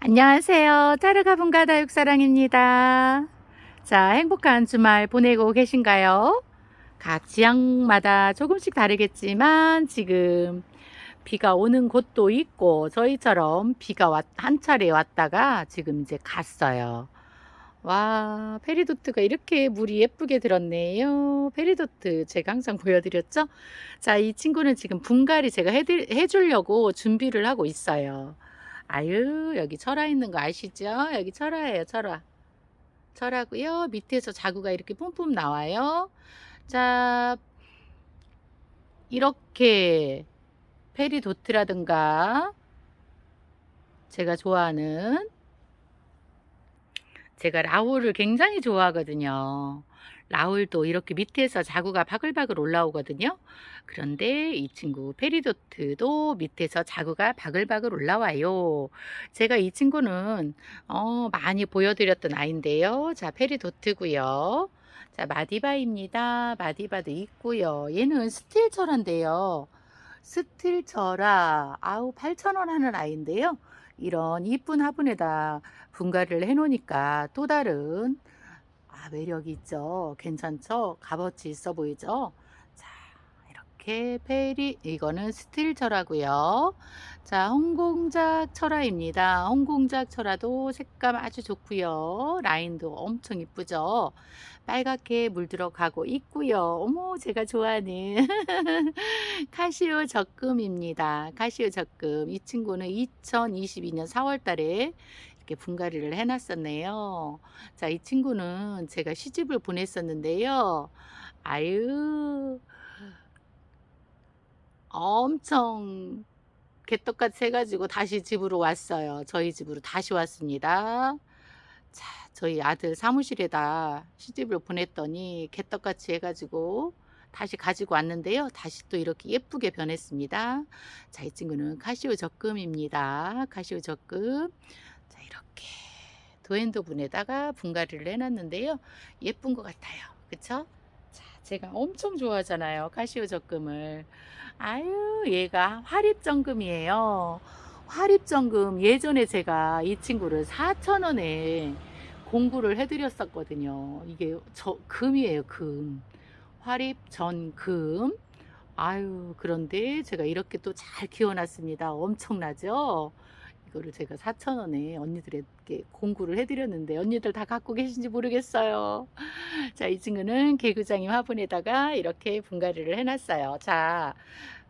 안녕하세요. 타르가 분가 다육사랑입니다. 자, 행복한 주말 보내고 계신가요? 각 지역마다 조금씩 다르겠지만 지금 비가 오는 곳도 있고 저희처럼 비가 왔, 한 차례 왔다가 지금 이제 갔어요. 와, 페리도트가 이렇게 물이 예쁘게 들었네요. 페리도트 제가 항상 보여드렸죠? 자, 이 친구는 지금 분갈이 제가 해드, 해주려고 준비를 하고 있어요. 아유, 여기 철화 있는 거 아시죠? 여기 철화예요, 철화. 철화고요. 밑에서 자구가 이렇게 뿜뿜 나와요. 자, 이렇게 페리도트라든가 제가 좋아하는 제가 라울을 굉장히 좋아하거든요. 라울도 이렇게 밑에서 자구가 바글바글 올라오거든요. 그런데 이 친구 페리도트도 밑에서 자구가 바글바글 올라와요. 제가 이 친구는 어, 많이 보여드렸던 아이인데요. 자, 페리도트고요. 자, 마디바입니다. 마디바도 있고요. 얘는 스틸철화인데요. 스틸철화 아우 8,000원 하는 아이인데요. 이런 이쁜 화분에다 분갈이를 해놓으니까 또 다른 아, 매력이 있죠. 괜찮죠? 값어치 있어 보이죠? 자, 이렇게 페리, 이거는 스틸 철화고요. 자, 홍공작 철화입니다. 홍공작 철화도 색감 아주 좋고요. 라인도 엄청 이쁘죠? 빨갛게 물들어가고 있고요. 어머, 제가 좋아하는 카시오 적금입니다. 카시오 적금. 이 친구는 2022년 4월 달에 이렇게 분갈이를 해놨었네요. 자, 이 친구는 제가 시집을 보냈었는데요. 아유, 엄청 개떡같이 해가지고 다시 집으로 왔어요. 저희 집으로 다시 왔습니다. 자, 저희 아들 사무실에다 시집을 보냈더니 개떡같이 해가지고 다시 가지고 왔는데요. 다시 또 이렇게 예쁘게 변했습니다. 자, 이 친구는 카시오 적금입니다. 카시오 적금. 자, 이렇게 도엔도 분에다가 분갈이를 해놨는데요. 예쁜 것 같아요. 그쵸? 자, 제가 엄청 좋아하잖아요. 카시오 적금을. 아유, 얘가 화립정금이에요. 화립정금 예전에 제가 이 친구를 4,000원에 공구를 해드렸었거든요. 이게 저 금이에요, 금. 화립전금. 아유, 그런데 제가 이렇게 또 잘 키워놨습니다. 엄청나죠? 이거를 제가 4,000원에 언니들에게 공구를 해드렸는데 언니들 다 갖고 계신지 모르겠어요. 자, 이 친구는 개구장이 화분에다가 이렇게 분갈이를 해놨어요. 자,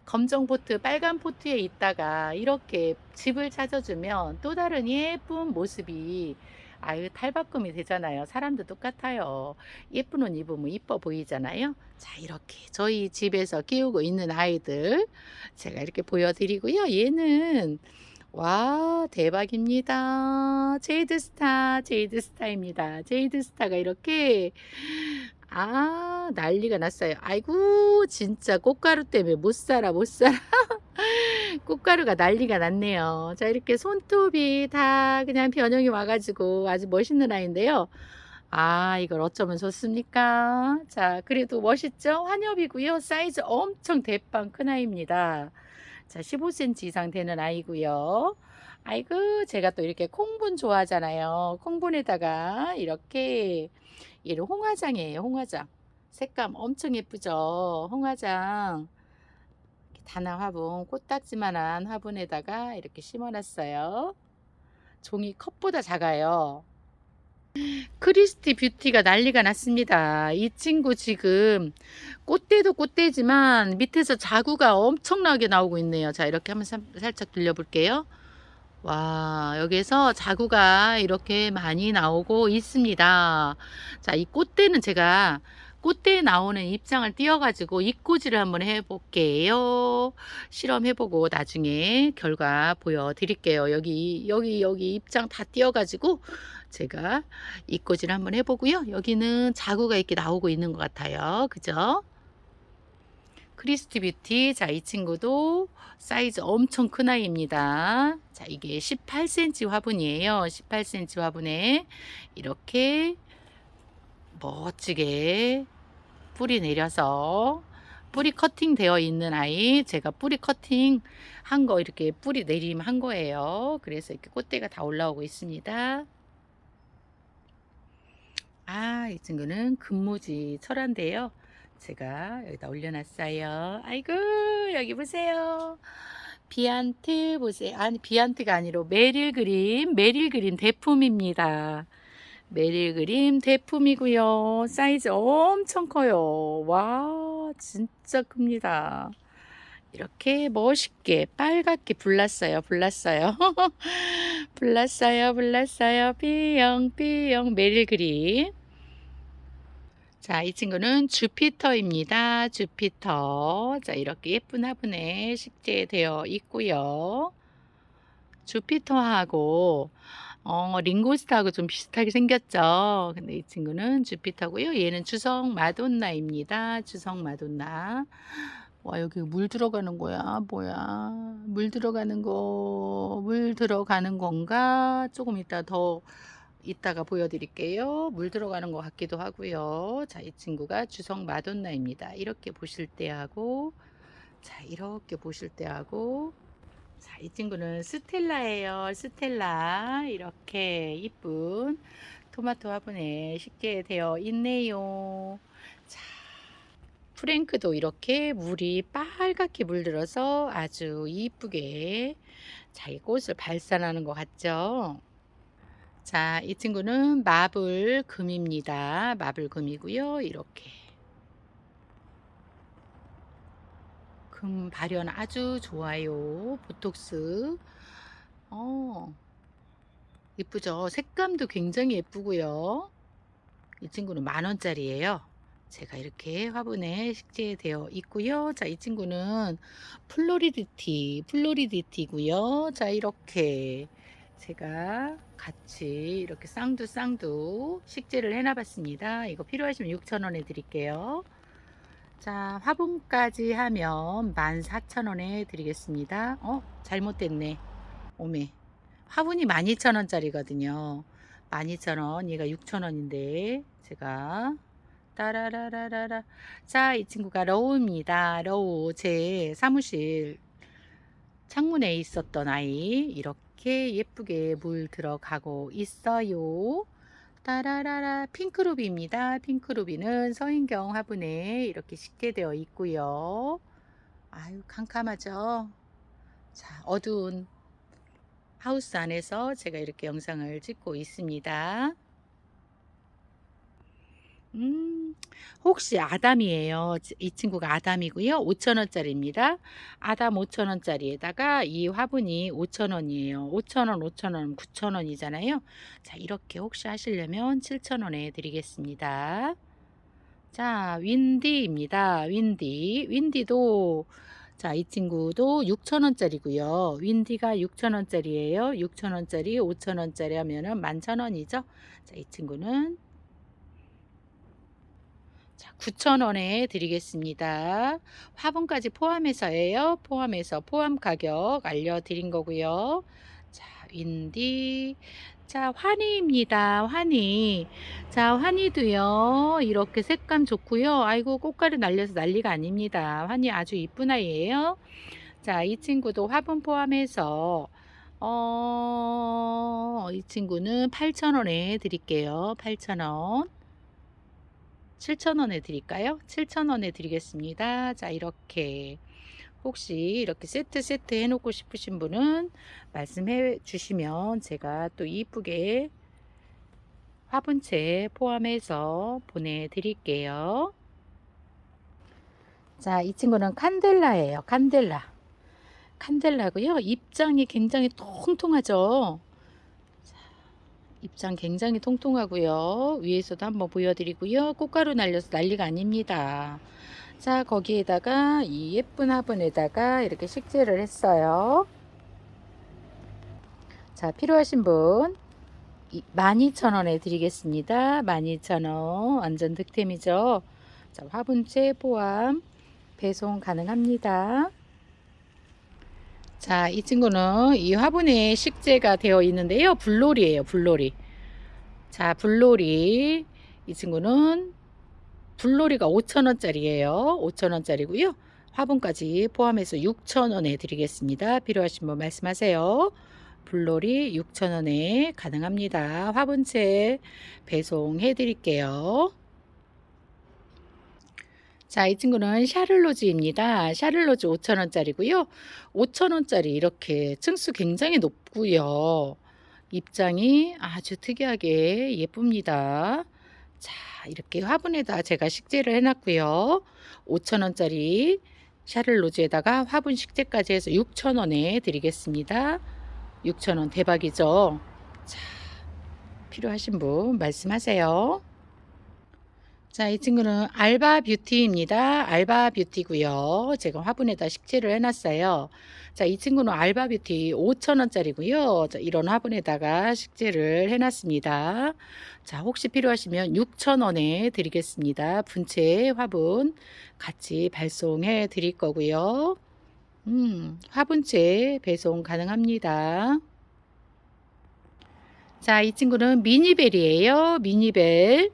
검정 포트, 빨간 포트에 있다가 이렇게 집을 찾아주면 또 다른 예쁜 모습이 아유 탈바꿈이 되잖아요. 사람도 똑같아요. 예쁜 옷 입으면 이뻐 보이잖아요. 자 이렇게 저희 집에서 키우고 있는 아이들 제가 이렇게 보여드리고요. 얘는 와 대박입니다. 제이드스타 제이드스타입니다. 제이드스타가 이렇게 아 난리가 났어요. 아이고 진짜 꽃가루 때문에 못 살아 못 살아. 꽃가루가 난리가 났네요. 자, 이렇게 손톱이 다 그냥 변형이 와가지고 아주 멋있는 아이인데요. 아, 이걸 어쩌면 좋습니까? 자, 그래도 멋있죠? 환엽이고요. 사이즈 엄청 대빵 큰 아이입니다. 자, 15cm 이상 되는 아이고요. 아이고, 제가 또 이렇게 콩분 좋아하잖아요. 콩분에다가 이렇게 얘를 홍화장이에요. 홍화장. 색감 엄청 예쁘죠? 홍화장. 단화 화분, 꽃딱지만한 화분에다가 이렇게 심어놨어요. 종이 컵보다 작아요. 크리스티 뷰티가 난리가 났습니다. 이 친구 지금 꽃대도 꽃대지만 밑에서 자구가 엄청나게 나오고 있네요. 자, 이렇게 한번 사- 살짝 들려볼게요. 와, 여기에서 자구가 이렇게 많이 나오고 있습니다. 자, 이 꽃대는 제가 꽃대에 나오는 입장을 띄워가지고 입꼬지를 한번 해볼게요. 실험해보고 나중에 결과 보여드릴게요. 여기, 여기, 여기 입장 다 띄워가지고 제가 입꼬지를 한번 해보고요. 여기는 자구가 이렇게 나오고 있는 것 같아요. 그죠? 크리스티 뷰티. 자, 이 친구도 사이즈 엄청 큰 아이입니다. 자, 이게 18cm 화분이에요. 18cm 화분에 이렇게 멋지게 뿌리 내려서 뿌리 커팅 되어 있는 아이 제가 뿌리 커팅 한 거 이렇게 뿌리 내림 한 거예요. 그래서 이렇게 꽃대가 다 올라오고 있습니다. 아, 이 친구는 금무지 철화인데요. 제가 여기다 올려놨어요. 아이고, 여기 보세요. 비안트 보세요. 아니, 비안트가 아니로 메릴 그림, 메릴 그림 대품입니다. 메릴 그림 대품이고요. 사이즈 엄청 커요. 와, 진짜 큽니다. 이렇게 멋있게 빨갛게 불났어요. 불났어요. 불났어요. 불났어요. 삐용 삐용 메릴 그림. 자, 이 친구는 주피터입니다. 주피터. 자, 이렇게 예쁜 화분에 식재되어 있고요. 주피터하고 어, 링고스트하고 좀 비슷하게 생겼죠. 근데 이 친구는 주피터고요. 얘는 주성 마돈나입니다. 주성 마돈나. 와, 여기 물 들어가는 거야. 뭐야. 물 들어가는 거, 물 들어가는 건가? 조금 이따 더 이따가 보여드릴게요. 물 들어가는 것 같기도 하고요. 자, 이 친구가 주성 마돈나입니다. 이렇게 보실 때 하고, 자, 이렇게 보실 때 하고, 자, 이 친구는 스텔라예요. 스텔라. 이렇게 이쁜 토마토 화분에 쉽게 되어 있네요. 자, 프랭크도 이렇게 물이 빨갛게 물들어서 아주 이쁘게 자기 꽃을 발산하는 것 같죠? 자, 이 친구는 마블 금입니다. 마블 금이고요. 이렇게 금 발현 아주 좋아요. 보톡스. 어. 예쁘죠? 색감도 굉장히 예쁘고요. 이 친구는 만 원짜리예요. 제가 이렇게 화분에 식재되어 있고요. 자, 이 친구는 플로리디티, 플로리디티고요. 자, 이렇게 제가 같이 이렇게 쌍두 쌍두 식재를 해놔봤습니다. 이거 필요하시면 6,000원에 드릴게요. 자, 화분까지 하면 14,000원에 드리겠습니다. 어, 잘못됐네. 오메. 화분이 12,000원짜리거든요. 12,000원, 얘가 6,000원인데, 제가 따라라라라라. 자, 이 친구가 러우입니다. 러우. 제 사무실 창문에 있었던 아이. 이렇게 예쁘게 물 들어가고 있어요. 따라라라. 핑크루비입니다. 핑크루비는 서인경 화분에 이렇게 식재되어 있고요. 아유, 캄캄하죠? 자, 어두운 하우스 안에서 제가 이렇게 영상을 찍고 있습니다. 음, 혹시 아담이에요. 이 친구가 아담이고요. 5천원짜리입니다. 아담 5천원짜리에다가 이 화분이 5천원이에요. 5천원, 5천원, 9천원이잖아요. 자, 이렇게 혹시 하시려면 7천원에 드리겠습니다. 자, 윈디입니다. 윈디. 윈디도 자, 이 친구도 6,000원짜리고요. 윈디가 6,000원짜리예요. 6,000원짜리, 5,000원짜리 하면은 11,000원이죠. 자, 이 친구는 자, 9,000원에 드리겠습니다. 화분까지 포함해서예요. 포함해서 포함 가격 알려드린 거고요. 자, 윈디. 자, 환희입니다. 환희. 자, 환희도요. 이렇게 색감 좋고요. 아이고, 꽃가루 날려서 난리가 아닙니다. 환희 아주 이쁜 아이예요. 자, 이 친구도 화분 포함해서 어, 이 친구는 8,000원에 드릴게요. 8,000원. 7,000원에 드릴까요? 7,000원에 드리겠습니다. 자, 이렇게 혹시 이렇게 세트 세트 해놓고 싶으신 분은 말씀해 주시면 제가 또 이쁘게 화분채 포함해서 보내드릴게요. 자, 이 친구는 칸델라예요. 칸델라. 칸델라고요. 입장이 굉장히 통통하죠. 입장 굉장히 통통하고요. 위에서도 한번 보여드리고요. 꽃가루 날려서 난리가 아닙니다. 자, 거기에다가 이 예쁜 화분에다가 이렇게 식재를 했어요. 자, 필요하신 분 12,000원에 드리겠습니다. 12,000원. 완전 득템이죠. 자, 화분째 포함 배송 가능합니다. 자, 이 친구는 이 화분에 식재가 되어 있는데요. 불놀이에요, 불놀이. 자, 불놀이. 이 친구는 불놀이가 5,000원짜리예요. 5,000원짜리고요. 화분까지 포함해서 6,000원에 드리겠습니다. 필요하신 분 말씀하세요. 불놀이 6,000원에 가능합니다. 화분채 배송해 드릴게요. 자, 이 친구는 샤를로즈입니다. 샤를로즈 5,000원짜리고요. 5,000원짜리 이렇게 층수 굉장히 높고요. 입장이 아주 특이하게 예쁩니다. 자, 이렇게 화분에다 제가 식재를 해놨고요. 5,000원짜리 샤를로즈에다가 화분 식재까지 해서 6,000원에 드리겠습니다. 6,000원 대박이죠? 자, 필요하신 분 말씀하세요. 자, 이 친구는 알바 뷰티입니다. 알바 뷰티고요. 제가 화분에다 식재를 해놨어요. 자, 이 친구는 알바 뷰티 5,000원짜리고요. 자, 이런 화분에다가 식재를 해놨습니다. 자, 혹시 필요하시면 6,000원에 드리겠습니다. 분체 화분 같이 발송해 드릴 거고요. 음, 화분체 배송 가능합니다. 자, 이 친구는 미니벨이에요. 미니벨.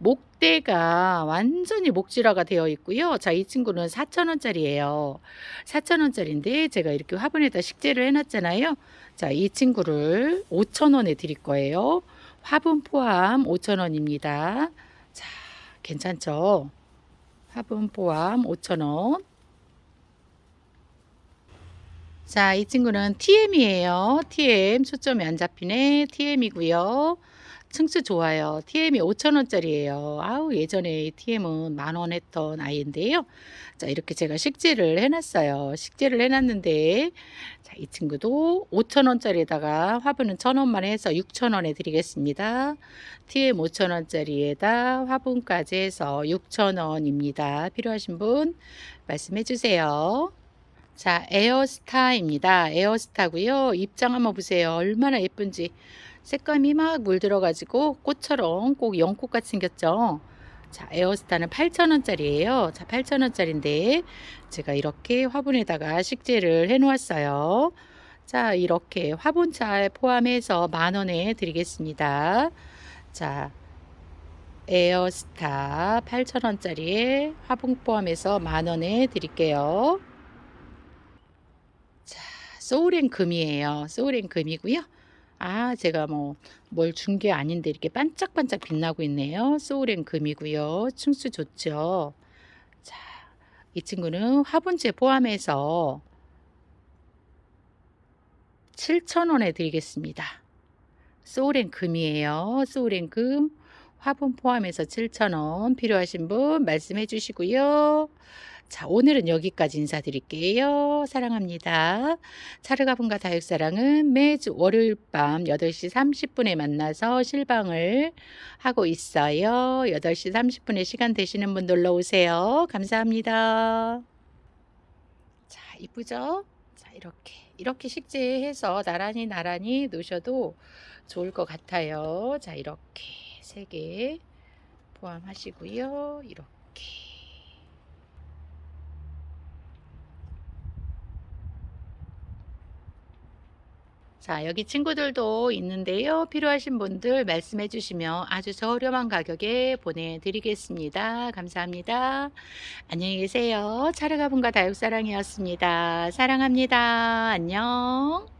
목대가 완전히 목질화가 되어 있고요. 자, 이 친구는 4,000원짜리예요. 4,000원짜리인데 제가 이렇게 화분에다 식재를 해놨잖아요. 자, 이 친구를 5,000원에 드릴 거예요. 화분 포함 5,000원입니다. 자, 괜찮죠? 화분 포함 5,000원. 자, 이 친구는 TM이에요. TM 초점이 안 잡히네. TM이고요. 층수 좋아요. TM이 5,000원짜리예요. 아우, 예전에 TM은 만원 했던 아이인데요. 자, 이렇게 제가 식재를 해놨어요. 식재를 해놨는데, 자, 이 친구도 5,000원짜리에다가 화분은 1,000원만 해서 6,000원에 드리겠습니다. TM 5,000원짜리에다 화분까지 해서 6,000원입니다. 필요하신 분 말씀해 주세요. 자, 에어스타입니다. 에어스타고요. 입장 한번 보세요. 얼마나 예쁜지. 색감이 막 물들어가지고 꽃처럼 꼭 연꽃같이 생겼죠. 자, 에어스타는 8,000원짜리예요. 자, 8,000원짜리인데 제가 이렇게 화분에다가 식재를 해 놓았어요. 자, 이렇게 화분차 포함해서 만 원에 드리겠습니다. 자, 에어스타 8,000원짜리에 화분 포함해서 만 원에 드릴게요. 자, 소울앤 금이에요. 소울앤 금이고요. 아, 제가 뭐 뭘 준 게 아닌데 이렇게 반짝반짝 빛나고 있네요. 소울앤 금이고요. 층수 좋죠. 자, 이 친구는 화분재 포함해서 7,000원에 드리겠습니다. 소울앤 금이에요. 소울앤 금 화분 포함해서 7,000원 필요하신 분 말씀해 주시고요. 자, 오늘은 여기까지 인사드릴게요. 사랑합니다. 차르가분과 다육사랑은 매주 월요일 밤 8시 30분에 만나서 실방을 하고 있어요. 8시 30분에 시간 되시는 분 놀러 오세요. 감사합니다. 자, 이쁘죠? 자, 이렇게. 이렇게 식재해서 나란히 나란히 놓으셔도 좋을 것 같아요. 자, 이렇게 세 개 포함하시고요. 이렇게. 자, 여기 친구들도 있는데요. 필요하신 분들 말씀해 주시면 아주 저렴한 가격에 보내드리겠습니다. 감사합니다. 안녕히 계세요. 차르가분과 다육사랑이었습니다. 사랑합니다. 안녕.